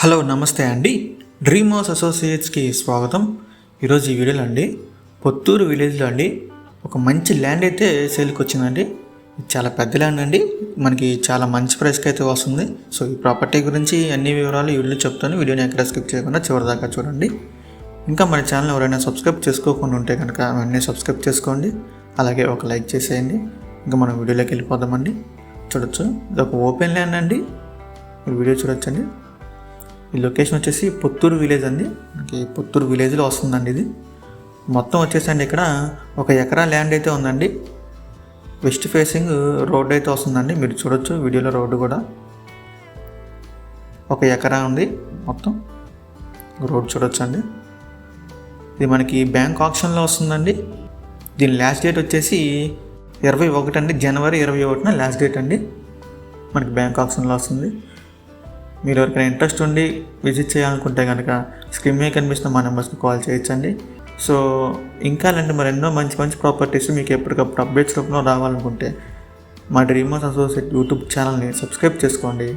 Hello నమస్తే అండి. Dream house అసోసియేట్స్కి స్వాగతం. ఈరోజు ఈ వీడియోలో అండి పొత్తూరు విలేజ్లో అండి ఒక మంచి ల్యాండ్ అయితే సేల్కి వచ్చిందండి. చాలా పెద్ద ల్యాండ్ అండి. మనకి చాలా మంచి ప్రైస్కి అయితే వస్తుంది. సో ఈ ప్రాపర్టీ గురించి అన్ని వివరాలు ఈ చెప్తాను. వీడియోని ఎక్కడ స్కిప్ చేయకుండా చివరిదాకా చూడండి. ఇంకా మన ఛానల్ ఎవరైనా సబ్స్క్రైబ్ చేసుకోకుండా ఉంటే కనుక వెంటనే సబ్స్క్రైబ్ చేసుకోండి. అలాగే ఒక లైక్ చేసేయండి. ఇంకా మనం వీడియోలోకి వెళ్ళిపోదామండి. చూడొచ్చు. ఇది ఒక ఓపెన్ ల్యాండ్ అండి. మీరు వీడియో చూడొచ్చండి. ఈ లొకేషన్ వచ్చేసి పుత్తూరు విలేజ్ అండి. మనకి పుత్తూరు విలేజ్లో వస్తుందండి ఇది. మొత్తం వచ్చేసండి ఇక్కడ. ఒక ఎకరా ల్యాండ్ అయితే ఉందండి. వెస్ట్ ఫేసింగ్ రోడ్ అయితే వస్తుందండి. మీరు చూడొచ్చు వీడియోలో రోడ్డు కూడా. ఒక ఎకరా ఉంది మొత్తం. రోడ్ చూడొచ్చు అండి ఇది మనకి బ్యాంక్ ఆప్షన్లో వస్తుందండి. దీని లాస్ట్ డేట్ వచ్చేసి ఇరవై ఒకటి అండి. జనవరి ఇరవై ఒకటిన లాస్ట్ డేట్ అండి. మనకి బ్యాంక్ ఆప్షన్లో వస్తుంది. మీరు ఎవరికైనా ఇంట్రెస్ట్ ఉండి విజిట్ చేయాలనుకుంటే కనుక స్క్రీన్ మీద కనిపిస్తున్న మా నెంబర్స్కి కాల్ చేయొచ్చండి. సో ఇంకా అలాంటి మరి ఎన్నో మంచి మంచి ప్రాపర్టీస్ మీకు ఎప్పటికప్పుడు అప్డేట్స్ రూపంలో రావాలనుకుంటే మా డ్రీమర్స్ అసోసియేట్ యూట్యూబ్ ఛానల్ని సబ్స్క్రైబ్ చేసుకోండి.